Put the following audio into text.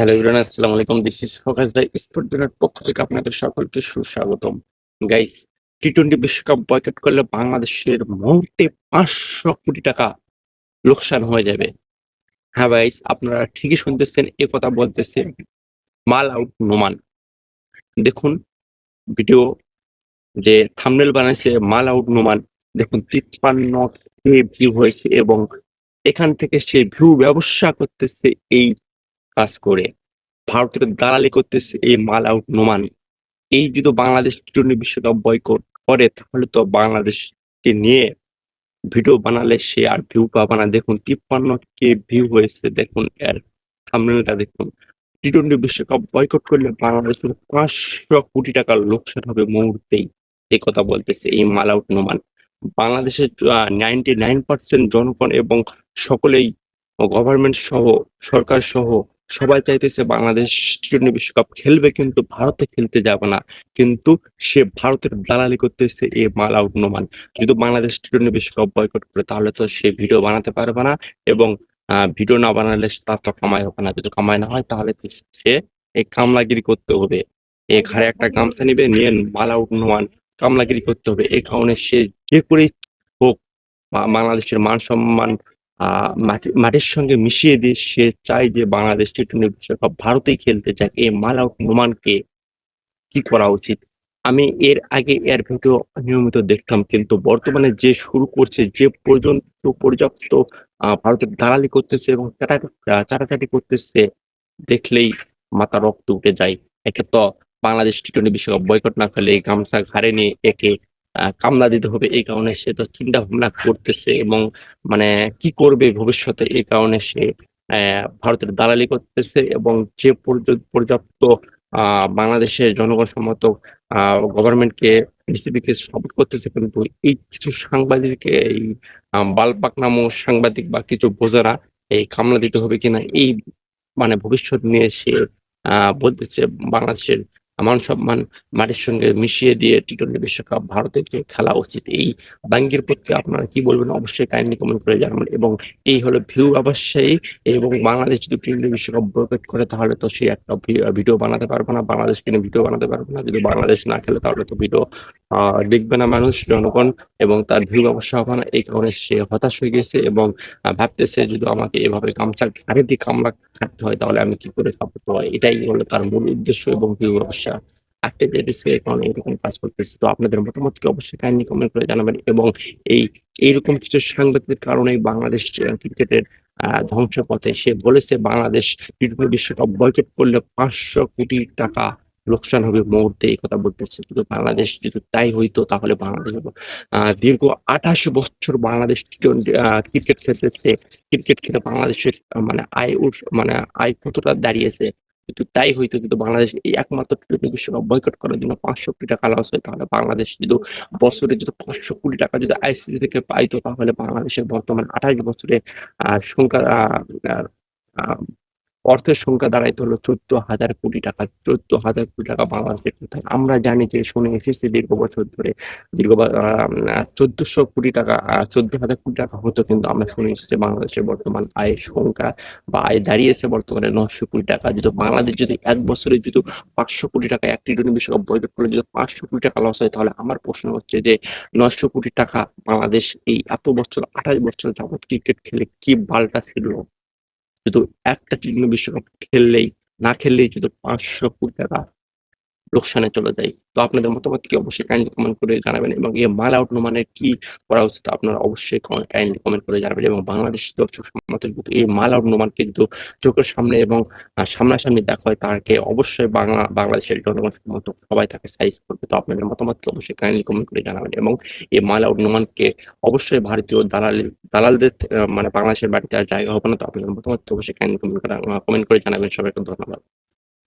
Hello Ibran আসসালামু আলাইকুম this is focus the sport জোনের পক্ষ থেকে আপনাদের সকলকে সুস্বাগতম। গাইস টি টোয়েন্টি বিশ্বকাপ বয়কট করলে বাংলাদেশের মুহূর্তে পাঁচশো কোটি টাকা লোকসান হয়ে যাবে। হ্যাঁ গাইস আপনারা ঠিকই শুনতেছেন, এ কথা বলতেছে মাল আউট নোমান। দেখুন ভিডিও যে থামনেল বানাইছে মাল আউট নোমান, দেখুন, তিপ্পান্ন ভিউ হয়েছে এবং এখান থেকে সে ভিউ ব্যবসা করতেছে এই কাজ করে। ভারতের দালালি করতেছে এই মাল আউট নোমান এই যদি বাংলাদেশ টি টোয়েন্টি বিশ্বকাপ বয়কট করে, তাহলে তো বাংলাদেশকে নিয়ে ভিডিও বানালে সে আর ভিউ পাবে না। দেখুন তিপ্পান্ন কে ভিউ হয়েছে, দেখুন, এর থাম্বনেলটা দেখুন। টি টোয়েন্টি বিশ্বকাপ বয়কট করলে বাংলাদেশের পাঁচশো কোটি টাকার লোকসান হবে মুহূর্তেই। এই কথা বলতেছে এই মাল আউট নোমান বাংলাদেশের নাইনটি নাইন পার্সেন্ট জনগণ এবং সকলেই গভর্নমেন্ট সহ, সরকার সহ সবাই চাইতেছে বাংলাদেশ টি বিশ্বকাপ খেলবে, কিন্তু ভারতে খেলতে যাবে না। কিন্তু সে ভারতের দালালি করতেছে এ মাল আউট নোমান যদি বাংলাদেশ টি টোয়েন্টি বিশ্বকাপ বয়কট করে, তাহলে তো সে ভিডিও বানাতে পারবে না এবং ভিডিও না বানালে তার তো কামাই হবে না। যদি কামাই না হয়, তাহলে সে এই কামলাগিরি করতে হবে। এ ঘাড়ে একটা গামছা নিবে, নিয়ে মাল আউট নোমান কামলাগিরি করতে হবে। এই কারণে সে যে করেই হোক বাংলাদেশের মান সম্মান মাটির সঙ্গে মিশিয়ে দিয়ে সে চায় যে বাংলাদেশ টি টোয়েন্টি বিশ্বকাপ ভারতেই খেলতে চায় এই মাল আউট নোমানকে কি করা উচিত? আমি এর আগে এর ভিডিও নিয়মিত দেখতাম, কিন্তু বর্তমানে যে শুরু করছে, যে পর্যন্ত পর্যাপ্ত ভারতের দালালি করতেছে এবং চাটা- চাটাচাটি করতেছে, দেখলেই মাথা রক্ত উঠে যায়। একে তো বাংলাদেশ টি টোয়েন্টি বিশ্বকাপ বয়কট না করলে এই গামছা ঘাড়ে নিয়ে একে কামলা দিতে হবে এই কারণে সে তো চিন্তা ভাবনা করতেছে এবং মানে কি করবে ভবিষ্যতে এই কারণে সে ভারতের দালালি করতেছে এবং যে পর্য- পর্যাপ্ত বাংলাদেশের জনগণ সম্মত গভর্নমেন্টকে বিসিবিকে সাপোর্ট করতেছে কিন্তু এই কিছু সাংবাদিককে, এই বালপাক নামক সাংবাদিক বা কিছু বোঝারা এই কামলা দিতে হবে কিনা এই মানে ভবিষ্যৎ নিয়ে সে বলতেছে বাংলাদেশের মান সম্মান মাটির সঙ্গে মিশিয়ে দিয়ে টি টোয়েন্টি বিশ্বকাপ ভারতের খেলা উচিত, এই বাঙ্গির প্রতি আপনারা কি বলবেন? অবশ্যই কাইন্ডলি কমেন্ট করে জানাবেন। এবং এই হলো ভিউ অবশ্যই, এবং বাংলাদেশ যদি টি টোয়েন্টি বিশ্বকাপ বয়কট করে, তাহলে তো সে একটা ভিডিও বানাতে পারবে না, বাংলাদেশ নিয়ে ভিডিও বানাতে পারবে না। যদি বাংলাদেশ না খেলে, তাহলে তো ভিডিও দেখবে না মানুষ, জনগণ, এবং তার ভিউ ব্যবসা হবে না। এই কারণে সে হতাশ হয়ে গেছে এবং ভাবতেছে, যদি আমাকে এভাবে গামছা ঘাড়ে দিয়ে কামড়া খাটতে হয়, তাহলে আমি কি করে খাব? তো এটাই হলো তার মূল উদ্দেশ্য এবং ব্যবসা একটা যে কারণে এরকম কাজ করতেছে, তো আপনাদের মতামত কি অবশ্যই কাইন্ডলি কমেন্ট করে জানাবেন এবং এই, এইরকম কিছু সাংবাদিকের কারণে বাংলাদেশ ক্রিকেটের ধ্বংস পথে সে বলেছে, বাংলাদেশ টি টোয়েন্টি বিশ্বকাপ বয়কট করলে পাঁচশো কোটি টাকা লোকসান হবে মুহূর্তে, এই কথা বলতেছে। যদি বাংলাদেশ যদি তাই হইতো, তাহলে বাংলাদেশ দীর্ঘ আঠাশ বছর বাংলাদেশ ক্রিকেট খেলতেছে। ক্রিকেট খেলে বাংলাদেশের মানে আয় মানে আয় কতটা দাঁড়িয়েছে? কিন্তু তাই হইতো, কিন্তু বাংলাদেশ এই একমাত্র টি টোয়েন্টি বিশ্বকাপ বয়কট করার জন্য পাঁচশো কোটি টাকা লস হয়, তাহলে বাংলাদেশ যদি বছরে যদি পাঁচশো কোটি টাকা যদি আইসিসি থেকে পাইতো, তাহলে বাংলাদেশের বর্তমান আঠাশ বছরে সংখ্যা অর্থের সংখ্যা দাঁড়াইতে হলো চোদ্দ হাজার কোটি টাকা। চোদ্দ হাজার কোটি টাকা বাংলাদেশের কোথায়? আমরা জানি যে শুনে এসেছি দীর্ঘ বছর ধরে, দীর্ঘ চোদ্দশো কোটি টাকা চোদ্দ হাজার কোটি টাকা হতো কিন্তু আমরা শুনে এসেছি বাংলাদেশের বর্তমান আয়ের সংখ্যা বা আয় দাঁড়িয়েছে বর্তমানে নশো কোটি টাকা। যদি বাংলাদেশ যদি এক বছরে যদি পাঁচশো কোটি টাকা, এক টি টোয়েন্টি বিশ্বকাপ বয়কট করলে যদি পাঁচশো কোটি টাকা লস হয়, তাহলে আমার প্রশ্ন হচ্ছে যে নশো কোটি টাকা বাংলাদেশ এই এত বছর, আঠাশ বছর যাবত ক্রিকেট খেলে কি বালটা ছিল? শুধু একটা টি টোয়েন্টি বিশ্বকাপ খেললেই না খেললেই শুধু পাঁচশো কোটি টাকা লোকসানে চলে যায়। তো আপনাদের মতামত কি? অবশ্যই কাইন্ডলি কমেন্ট করে জানাবেন এবং এই মাল আউট নোমানের কি করা উচিত আপনারা অবশ্যই কাইন্ডলি কমেন্ট করে জানাবেন এবং বাংলাদেশ দর্শক সম্মত কিন্তু এই মাল আউট নোমান কিন্তু চোখের সামনে এবং সামনাসামনি দেখা হয় তাকে অবশ্যই বাংলা, বাংলাদেশের জনগণ সম্মত সবাই তাকে সাইজ করবে। তো আপনাদের মতামতকে অবশ্যই কাইন্ডলি কমেন্ট করে জানাবেন এবং এই মাল আউট নোমানকে অবশ্যই ভারতীয় দালাল, দালালদের মানে বাংলাদেশের বাড়িতে আর জায়গা হবে না তো আপনাদের মতামতকে অবশ্যই কাইন্ডলি কমেন্ট করে কমেন্ট করে জানাবেন। সবাইকে ধন্যবাদ।